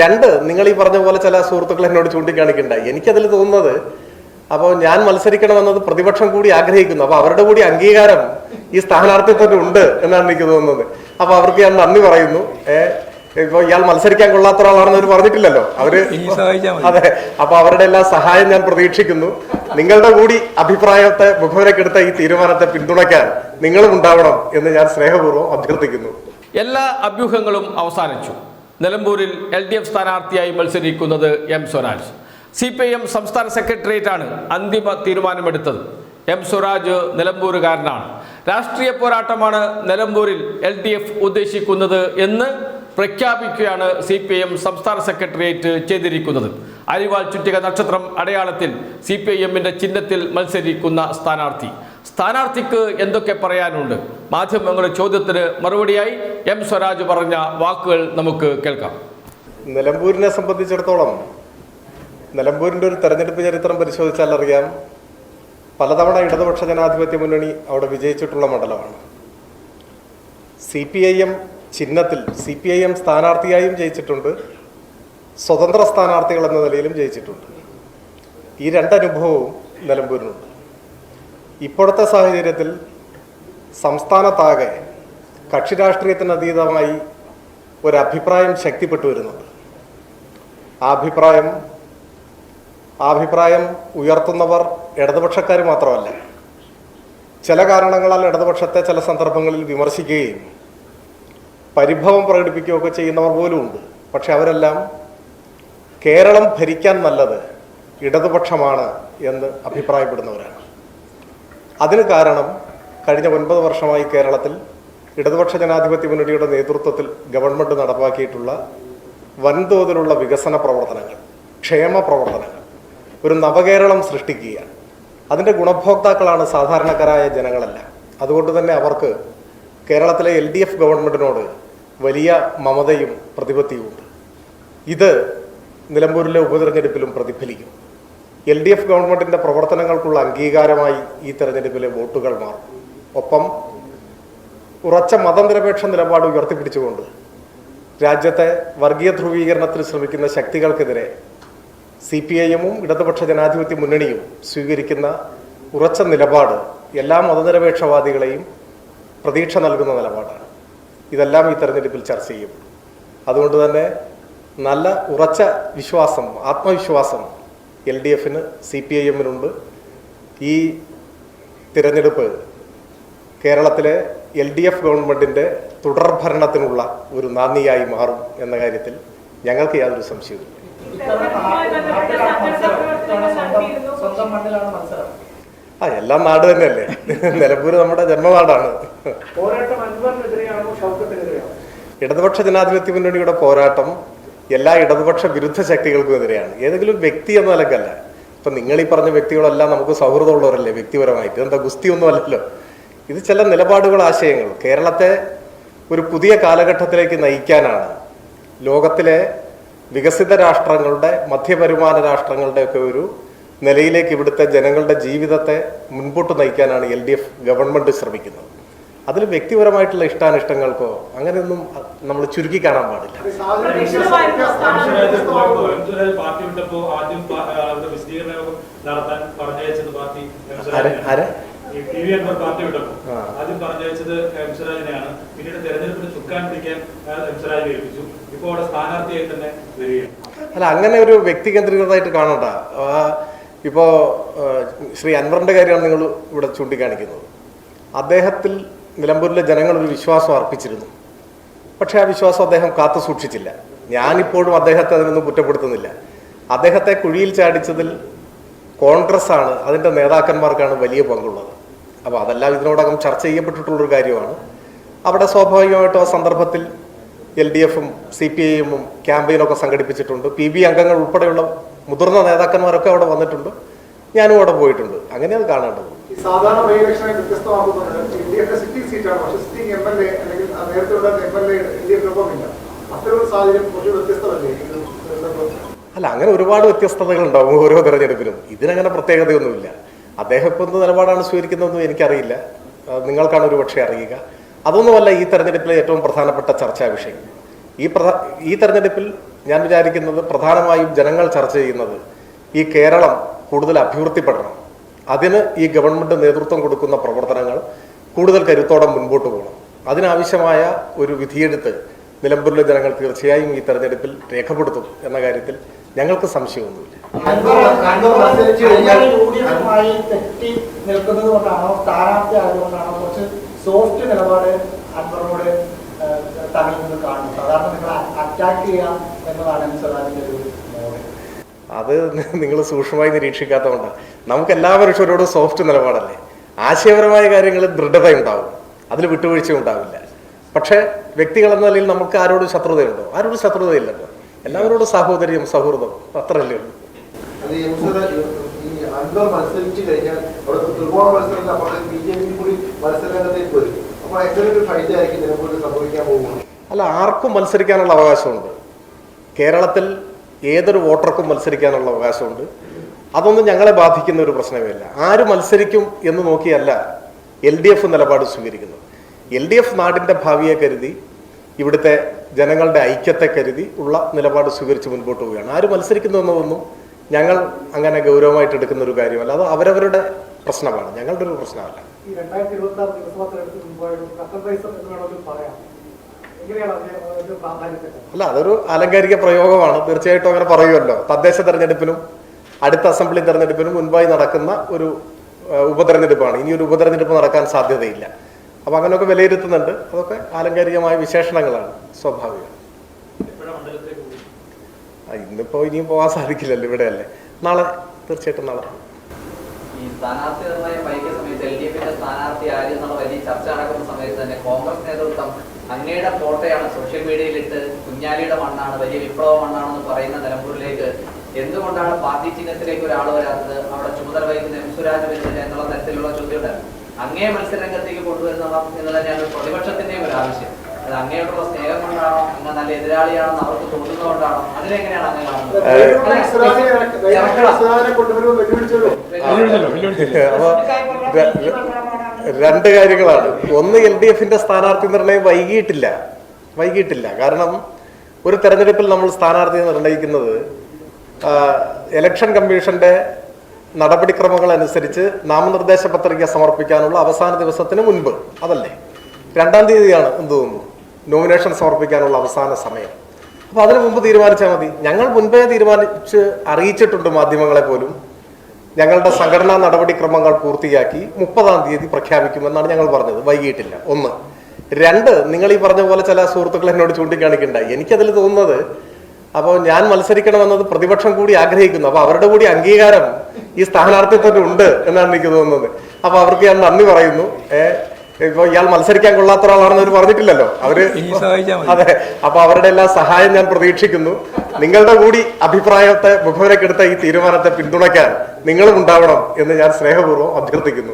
രണ്ട് നിങ്ങൾ ഈ പറഞ്ഞ പോലെ ചില സുഹൃത്തുക്കൾ എന്നോട് ചൂണ്ടിക്കാണിക്കണ്ടായി എനിക്കതിൽ തോന്നുന്നത് അപ്പോൾ ഞാൻ മത്സരിക്കണമെന്നത് പ്രതിപക്ഷം കൂടി ആഗ്രഹിക്കുന്നു. അപ്പൊ അവരുടെ കൂടി അംഗീകാരം ഈ സ്ഥാനാർത്ഥിത്വത്തിന് ഉണ്ട് എന്നാണ് എനിക്ക് തോന്നുന്നത്. അപ്പൊ അവർക്ക് ഞാൻ നന്ദി പറയുന്നു. ഇപ്പൊ ഇയാൾ മത്സരിക്കാൻ കൊള്ളാത്ത ഒരാളാണെന്ന് അവർ പറഞ്ഞിട്ടില്ലല്ലോ. അവർ അതെ അപ്പൊ അവരുടെ എല്ലാ സഹായം ഞാൻ പ്രതീക്ഷിക്കുന്നു. നിങ്ങളുടെ കൂടി അഭിപ്രായത്തെ മുഖവരക്കെടുത്ത ഈ തീരുമാനത്തെ പിന്തുണയ്ക്കാൻ നിങ്ങളും ഉണ്ടാവണം എന്ന് ഞാൻ സ്നേഹപൂർവം അഭ്യർത്ഥിക്കുന്നു. എല്ലാ അഭ്യൂഹങ്ങളും അവസാനിച്ചു. നിലമ്പൂരിൽ എൽ ഡി എഫ് സ്ഥാനാർത്ഥിയായി മത്സരിക്കുന്നത് M Swaraj. C P M സംസ്ഥാന സെക്രട്ടേറിയറ്റാണ് അന്തിമ തീരുമാനമെടുത്തത്. എം സ്വരാജ് നിലമ്പൂരുകാരനാണ്. രാഷ്ട്രീയ പോരാട്ടമാണ് നിലമ്പൂരിൽ എൽ ഡി എഫ് ഉദ്ദേശിക്കുന്നത് എന്ന് പ്രഖ്യാപിക്കുകയാണ് സി പി എം സംസ്ഥാന സെക്രട്ടേറിയറ്റ് ചെയ്തിരിക്കുന്നത്. അരിവാൾ ചുറ്റിക നക്ഷത്രം അടയാളത്തിൽ സി പി ഐ എമ്മിന്റെ ചിഹ്നത്തിൽ മത്സരിക്കുന്ന സ്ഥാനാർത്ഥി. സ്ഥാനാർത്ഥിക്ക് എന്തൊക്കെ പറയാനുണ്ട്? മാധ്യമങ്ങളുടെ ചോദ്യത്തിന് മറുപടിയായി എം സ്വരാജ് പറഞ്ഞ വാക്കുകൾ നമുക്ക് കേൾക്കാം. നിലമ്പൂരിനെ സംബന്ധിച്ചിടത്തോളം നിലമ്പൂരിന്റെ ഒരു തെരഞ്ഞെടുപ്പ് ചരിത്രം പരിശോധിച്ചാൽ അറിയാം. പലതവണ ഇടതുപക്ഷ ജനാധിപത്യ മുന്നണി അവിടെ വിജയിച്ചിട്ടുള്ള മണ്ഡലമാണ്. സി പി ഐ എം ചിഹ്നത്തിൽ സി പി ഐ എം സ്ഥാനാർത്ഥിയായും ജയിച്ചിട്ടുണ്ട്. സ്വതന്ത്ര സ്ഥാനാർത്ഥികൾ എന്ന നിലയിലും ജയിച്ചിട്ടുണ്ട്. ഈ രണ്ടനുഭവവും നിലമ്പൂരിനുണ്ട്. ഇപ്പോഴത്തെ സാഹചര്യത്തിൽ സംസ്ഥാനത്താകെ കക്ഷി രാഷ്ട്രീയത്തിന് അതീതമായി ഒരു അഭിപ്രായം ശക്തിപ്പെട്ടു വരുന്നുണ്ട്. ആ അഭിപ്രായം ആ അഭിപ്രായം ഉയർത്തുന്നവർ ഇടതുപക്ഷക്കാർ മാത്രമല്ല ചില കാരണങ്ങളാൽ ഇടതുപക്ഷത്തെ ചില സന്ദർഭങ്ങളിൽ വിമർശിക്കുകയും പരിഭവം പ്രകടിപ്പിക്കുകയൊക്കെ ചെയ്യുന്നവർ പോലും ഉണ്ട്. പക്ഷെ അവരെല്ലാം കേരളം ഭരിക്കാൻ നല്ലത് ഇടതുപക്ഷമാണ് എന്ന് അഭിപ്രായപ്പെടുന്നവരാണ്. അതിന് കാരണം കഴിഞ്ഞ ഒൻപത് വർഷമായി കേരളത്തിൽ ഇടതുപക്ഷ ജനാധിപത്യ മുന്നണിയുടെ നേതൃത്വത്തിൽ ഗവൺമെന്റ് നടപ്പാക്കിയിട്ടുള്ള വൻതോതിലുള്ള വികസന പ്രവർത്തനങ്ങൾ ക്ഷേമ പ്രവർത്തനങ്ങൾ ഒരു നവകേരളം സൃഷ്ടിക്കുക അതിന്റെ ഗുണഭോക്താക്കളാണ് സാധാരണക്കാരായ ജനങ്ങളല്ല. അതുകൊണ്ട് തന്നെ അവർക്ക് കേരളത്തിലെ എൽ ഡി എഫ് ഗവൺമെന്റിനോട് വലിയ മമതയും പ്രതിപത്തിയുമുണ്ട്. ഇത് നിലമ്പൂരിലെ ഉപതെരഞ്ഞെടുപ്പിലും പ്രതിഫലിക്കും. എൽ ഡി എഫ് ഗവൺമെന്റിന്റെ പ്രവർത്തനങ്ങൾക്കുള്ള അംഗീകാരമായി ഈ തെരഞ്ഞെടുപ്പിലെ വോട്ടുകൾ മാറും. ഒപ്പം ഉറച്ച മതനിരപേക്ഷ നിലപാട് ഉയർത്തിപ്പിടിച്ചുകൊണ്ട് രാജ്യത്തെ വർഗീയ ധ്രുവീകരണത്തിന് ശ്രമിക്കുന്ന ശക്തികൾക്കെതിരെ സി പി ഐഎമ്മും ഇടതുപക്ഷ ജനാധിപത്യ മുന്നണിയും സ്വീകരിക്കുന്ന ഉറച്ച നിലപാട് എല്ലാ മതനിരപേക്ഷവാദികളെയും പ്രതീക്ഷ നൽകുന്ന നിലപാടാണ്. ഇതെല്ലാം ഈ തെരഞ്ഞെടുപ്പിൽ ചർച്ച ചെയ്യും. അതുകൊണ്ട് തന്നെ നല്ല ഉറച്ച വിശ്വാസം ആത്മവിശ്വാസം എൽ ഡി എഫിന് സി പി ഐ എമ്മിനുണ്ട്. ഈ തിരഞ്ഞെടുപ്പ് കേരളത്തിലെ എൽ ഡി എഫ് ഗവൺമെന്റിന്റെ തുടർഭരണത്തിനുള്ള ഒരു നാന്ദിയായി മാറും എന്ന കാര്യത്തിൽ ഞങ്ങൾക്ക് യാതൊരു സംശയവുമില്ല. ആ എല്ലാം നാട് തന്നെയല്ലേ? നിലമ്പൂർ നമ്മുടെ ജന്മനാടാണ്. ഇടതുപക്ഷ ജനാധിപത്യ മുന്നണിയുടെ പോരാട്ടം എല്ലാ ഇടതുപക്ഷ വിരുദ്ധ ശക്തികൾക്കും എതിരെയാണ്. ഏതെങ്കിലും വ്യക്തി എന്ന നിലക്കല്ല. ഇപ്പൊ നിങ്ങൾ ഈ പറഞ്ഞ വ്യക്തികളെല്ലാം നമുക്ക് സൗഹൃദമുള്ളവരല്ലേ വ്യക്തിപരമായിട്ട്? എന്താ ഗുസ്തി ഒന്നും അല്ലല്ലോ. ഇത് ചില നിലപാടുകൾ ആശയങ്ങൾ. കേരളത്തെ ഒരു പുതിയ കാലഘട്ടത്തിലേക്ക് നയിക്കാനാണ് ലോകത്തിലെ വികസിത രാഷ്ട്രങ്ങളുടെ മധ്യവരുമാന രാഷ്ട്രങ്ങളുടെ ഒക്കെ ഒരു നിലയിലേക്ക് ഇവിടുത്തെ ജനങ്ങളുടെ ജീവിതത്തെ മുൻപോട്ട് നയിക്കാനാണ് എൽ ഡി എഫ് ഗവൺമെന്റ് ശ്രമിക്കുന്നത്. അതിൽ വ്യക്തിപരമായിട്ടുള്ള ഇഷ്ടാനിഷ്ടങ്ങൾക്കോ അങ്ങനെയൊന്നും നമ്മൾ ചുരുക്കി കാണാൻ പാടില്ല. പറഞ്ഞയച്ചത് പാർട്ടി ആരെ? ഈ ടി വി അൻവർ പാർട്ടി വിട്ടപ്പോ ആദ്യം പറഞ്ഞയച്ചത് എംസുരാജിനെയാണ് പിന്നീട് തെരഞ്ഞെടുപ്പിന് ചുക്കാൻ പിടിക്കാൻ ഏൽപ്പിച്ചു. ഇപ്പോൾ അവിടെ സ്ഥാനാർത്ഥിയായി തന്നെ വരികയാണ്. അല്ല അങ്ങനെ ഒരു വ്യക്തി കേന്ദ്രീകൃതമായിട്ട് കാണണ്ട. ഇപ്പോ ശ്രീ അൻവറിന്റെ കാര്യമാണ് നിങ്ങൾ ഇവിടെ ചൂണ്ടിക്കാണിക്കുന്നത്. അദ്ദേഹത്തിൽ നിലമ്പൂരിലെ ജനങ്ങൾ ഒരു വിശ്വാസം അർപ്പിച്ചിരുന്നു. പക്ഷെ ആ വിശ്വാസം അദ്ദേഹം കാത്തു സൂക്ഷിച്ചില്ല. ഞാനിപ്പോഴും അദ്ദേഹത്തെ അതിനൊന്നും കുറ്റപ്പെടുത്തുന്നില്ല. അദ്ദേഹത്തെ കുഴിയിൽ ചാടിച്ചതിൽ കോൺഗ്രസ് ആണ് അതിന്റെ നേതാക്കന്മാർക്കാണ് വലിയ പങ്കുള്ളത്. അപ്പോൾ അതെല്ലാം ഇതിനോടകം ചർച്ച ചെയ്യപ്പെട്ടിട്ടുള്ളൊരു കാര്യമാണ്. അവിടെ സ്വാഭാവികമായിട്ടും ആ സന്ദർഭത്തിൽ എൽ ഡി എഫും സി പി ഐയും ക്യാമ്പയിനൊക്കെ സംഘടിപ്പിച്ചിട്ടുണ്ട്. പി ബി അംഗങ്ങൾ ഉൾപ്പെടെയുള്ള മുതിർന്ന നേതാക്കന്മാരൊക്കെ അവിടെ വന്നിട്ടുണ്ട്. ഞാനും അവിടെ പോയിട്ടുണ്ട്. അങ്ങനെ അത് കാണേണ്ടത് ഈ സാധാരണ ബൈ ഇലക്ഷനെ വ്യത്യസ്തമാക്കുന്നത് എൽ ഡി എഫിന്റെ സിറ്റിംഗ് സീറ്റാണ്. പക്ഷെ സിറ്റിംഗ് എം എൽ എ അല്ലെങ്കിൽ നേരത്തെ ഉണ്ടായിരുന്ന M L A L D എഫിനൊപ്പം ഇല്ല അത്തരമൊരു സാഹചര്യം കുറച്ച് വ്യത്യസ്തമല്ലേ? അല്ല അങ്ങനെ ഒരുപാട് വ്യത്യസ്തതകൾ ഉണ്ടാവും ഓരോ തെരഞ്ഞെടുപ്പിലും. ഇതിനങ്ങനെ പ്രത്യേകതയൊന്നുമില്ല. അദ്ദേഹം ഇപ്പോൾ എന്ത് നിലപാടാണ് സ്വീകരിക്കുന്നതെന്നും എനിക്കറിയില്ല. നിങ്ങൾക്കാണ് ഒരു പക്ഷേ അറിയുക. അതൊന്നുമല്ല ഈ തെരഞ്ഞെടുപ്പിലെ ഏറ്റവും പ്രധാനപ്പെട്ട ചർച്ചാ വിഷയം. ഈ പ്രധാ ഈ തെരഞ്ഞെടുപ്പിൽ ഞാൻ വിചാരിക്കുന്നത് പ്രധാനമായും ജനങ്ങൾ ചർച്ച ചെയ്യുന്നത് ഈ കേരളം കൂടുതൽ അഭിവൃദ്ധിപ്പെടണം. അതിന് ഈ ഗവൺമെന്റ് നേതൃത്വം കൊടുക്കുന്ന പ്രവർത്തനങ്ങൾ കൂടുതൽ കരുത്തോടെ മുൻപോട്ട് പോകണം. അതിനാവശ്യമായ ഒരു വിധിയെടുത്ത് നിലമ്പൂരിലെ ജനങ്ങൾ തീർച്ചയായും ഈ തെരഞ്ഞെടുപ്പിൽ രേഖപ്പെടുത്തും എന്ന കാര്യത്തിൽ ഞങ്ങൾക്ക് സംശയമൊന്നുമില്ല. സോഫ്റ്റ് നിലപാട് കാണുന്നു. സാധാരണ നിങ്ങൾ അറ്റാക്ക് ചെയ്യാം എന്നതാണ് ഒരു അത് നിങ്ങൾ സൂക്ഷ്മമായി നിരീക്ഷിക്കാത്തതുകൊണ്ടാണ് നമുക്ക് എല്ലാ മനുഷ്യരോടും സോഫ്റ്റ് നിലപാടല്ലേ? ആശയപരമായ കാര്യങ്ങളിൽ ദൃഢതയുണ്ടാവും അതിൽ വിട്ടുവീഴ്ച ഉണ്ടാവില്ല. പക്ഷേ വ്യക്തികൾ എന്ന നിലയിൽ നമുക്ക് ആരോടും ശത്രുതയുണ്ടോ? ആരോടും ശത്രുതയില്ലല്ലോ. എല്ലാവരോടും സാഹോദര്യം സൗഹൃദം അത്രയല്ലേ ഉള്ളൂ. അത് ഈ അൻവർ മത്സരിച്ചു കഴിഞ്ഞാൽ അവിടെ ത്രികോണ മത്സരം അപ്പോൾ ബി ജെ പി കൂടി മത്സരരംഗത്തേക്ക് വരും. അപ്പോൾ എങ്ങനെ ഒരു ഫൈറ്റ് ആയിരിക്കും നിലമ്പൂരിൽ സംഭവിക്കാൻ പോകുന്നത്? അല്ല ആർക്കും മത്സരിക്കാനുള്ള അവകാശമുണ്ട്. കേരളത്തിൽ ഏതൊരു വോട്ടർക്കും മത്സരിക്കാനുള്ള അവകാശമുണ്ട്. അതൊന്നും ഞങ്ങളെ ബാധിക്കുന്ന ഒരു പ്രശ്നമല്ല ആര് മത്സരിക്കും എന്ന് നോക്കിയല്ല എൽ ഡി എഫ് നിലപാട് സ്വീകരിക്കുന്നത്. എൽ ഡി എഫ് നാടിന്റെ ഭാവിയെ കരുതി ഇവിടുത്തെ ജനങ്ങളുടെ ഐക്യത്തെ കരുതി ഉള്ള നിലപാട് സ്വീകരിച്ച് മുൻപോട്ട് പോവുകയാണ്. ആര് മത്സരിക്കുന്നു എന്നതൊന്നും ഞങ്ങൾ അങ്ങനെ ഗൗരവമായിട്ട് എടുക്കുന്ന ഒരു കാര്യമല്ല. അത് അവരവരുടെ പ്രശ്നമാണ്. ഞങ്ങളുടെ ഒരു പ്രശ്നമല്ല. ഈ പറയാം. അല്ല അതൊരു ആലങ്കാരിക പ്രയോഗമാണ്. തീർച്ചയായിട്ടും അങ്ങനെ പറയുമല്ലോ. തദ്ദേശ തെരഞ്ഞെടുപ്പിനും അടുത്ത അസംബ്ലി തെരഞ്ഞെടുപ്പിനും മുൻപായി നടക്കുന്ന ഒരു ഉപതെരഞ്ഞെടുപ്പാണ്. ഇനി ഒരു ഉപതെരഞ്ഞെടുപ്പ് നടക്കാൻ സാധ്യതയില്ല. അപ്പൊ അങ്ങനെയൊക്കെ വിലയിരുത്തുന്നുണ്ട്. അതൊക്കെ ആലങ്കാരികമായ വിശേഷണങ്ങളാണ് സ്വാഭാവികം. ഇന്നിപ്പോ ഇനിയും പോകാൻ സാധിക്കില്ലല്ലോ ഇവിടെ അല്ലേ നാളെ തീർച്ചയായിട്ടും നാളെ. ഈ സ്ഥാനാർത്ഥി നിർണയം വൈകിയ സമയത്ത് എൽ ഡി എഫിന്റെ സ്ഥാനാർത്ഥി എന്നുള്ള വലിയ ചർച്ച നടക്കുന്ന സമയത്ത് തന്നെ കോൺഗ്രസ് നേതൃത്വം അങ്ങയുടെ ഫോട്ടോയാണ് സോഷ്യൽ മീഡിയയിലിട്ട് കുഞ്ഞാലിയുടെ മണ്ണാണ് വലിയ വിപ്ലവ മണ്ണാണെന്ന് പറയുന്ന നിലമ്പൂരിലേക്ക് എന്തുകൊണ്ടാണ് പാർട്ടി ചിഹ്നത്തിലേക്ക് ഒരാൾ വരാത്തത്? അവിടെ ചുമതല വഹിക്കുന്ന എം സുരാജ് വരുന്നില്ല എന്നുള്ള തരത്തിലുള്ള ചോദ്യമുണ്ടായിരുന്നു അങ്ങേ മത്സരരംഗത്തേക്ക് കൊണ്ടുവരുന്ന എന്ന് തന്നെയാണ് പ്രതിപക്ഷത്തിന്റെയും ഒരു ആവശ്യം. അത് അങ്ങയോടുള്ള സ്നേഹം കൊണ്ടാണോ അങ്ങ് നല്ല എതിരാളിയാണെന്ന് അവർക്ക് തോന്നുന്നതുകൊണ്ടാണോ അതിലെങ്ങനെയാണ് അങ്ങ് കാണുന്നത്? രണ്ട് കാര്യങ്ങളാണ്. ഒന്ന് എൽ ഡി എഫിന്റെ സ്ഥാനാർത്ഥി നിർണയം വൈകിയിട്ടില്ല. വൈകിയിട്ടില്ല. കാരണം ഒരു തെരഞ്ഞെടുപ്പിൽ നമ്മൾ സ്ഥാനാർത്ഥി നിർണയിക്കുന്നത് ആ, ഇലക്ഷൻ കമ്മീഷന്റെ നടപടിക്രമങ്ങൾ അനുസരിച്ച് നാമനിർദ്ദേശ പത്രിക സമർപ്പിക്കാനുള്ള അവസാന ദിവസത്തിന് മുൻപ്. അതല്ലേ? രണ്ടാം തീയതിയാണ് എന്ത് തോന്നുന്നു? നോമിനേഷൻ സമർപ്പിക്കാനുള്ള അവസാന സമയം. അപ്പൊ അതിനു മുമ്പ് തീരുമാനിച്ചാൽ മതി. ഞങ്ങൾ മുൻപേ തീരുമാനിച്ച് അറിയിച്ചിട്ടുണ്ട് മാധ്യമങ്ങളെ പോലും. ഞങ്ങളുടെ സംഘടനാ നടപടിക്രമങ്ങൾ പൂർത്തിയാക്കി മുപ്പതാം തീയതി പ്രഖ്യാപിക്കുമെന്നാണ് ഞങ്ങൾ പറഞ്ഞത്. വൈകിട്ടില്ല. ഒന്ന്. രണ്ട് നിങ്ങൾ ഈ പറഞ്ഞ പോലെ ചില സുഹൃത്തുക്കൾ എന്നോട് ചൂണ്ടിക്കാണിക്കുന്നുണ്ടായി എനിക്കതിൽ തോന്നുന്നത് അപ്പോൾ ഞാൻ മത്സരിക്കണമെന്നത് പ്രതിപക്ഷം കൂടി ആഗ്രഹിക്കുന്നു. അപ്പോൾ അവരുടെ കൂടി അംഗീകാരം ഈ സ്ഥാനാർത്ഥിത്വത്തിന് ഉണ്ട് എന്നാണ് എനിക്ക് തോന്നുന്നത്. അപ്പോൾ അവർക്ക് ഞാൻ നന്ദി പറയുന്നു. ഇപ്പൊ ഇയാൾ മത്സരിക്കാൻ കൊള്ളാത്ത ഒരാളാണെന്ന് അവർ പറഞ്ഞിട്ടില്ലല്ലോ. അവർ അതെ. അപ്പൊ അവരുടെ എല്ലാ സഹായം ഞാൻ പ്രതീക്ഷിക്കുന്നു. നിങ്ങളുടെ കൂടി അഭിപ്രായത്തെ മുഖവരക്കെടുത്ത ഈ തീരുമാനത്തെ പിന്തുണയ്ക്കാൻ നിങ്ങളും ഉണ്ടാവണം എന്ന് ഞാൻ സ്നേഹപൂർവം അഭ്യർത്ഥിക്കുന്നു.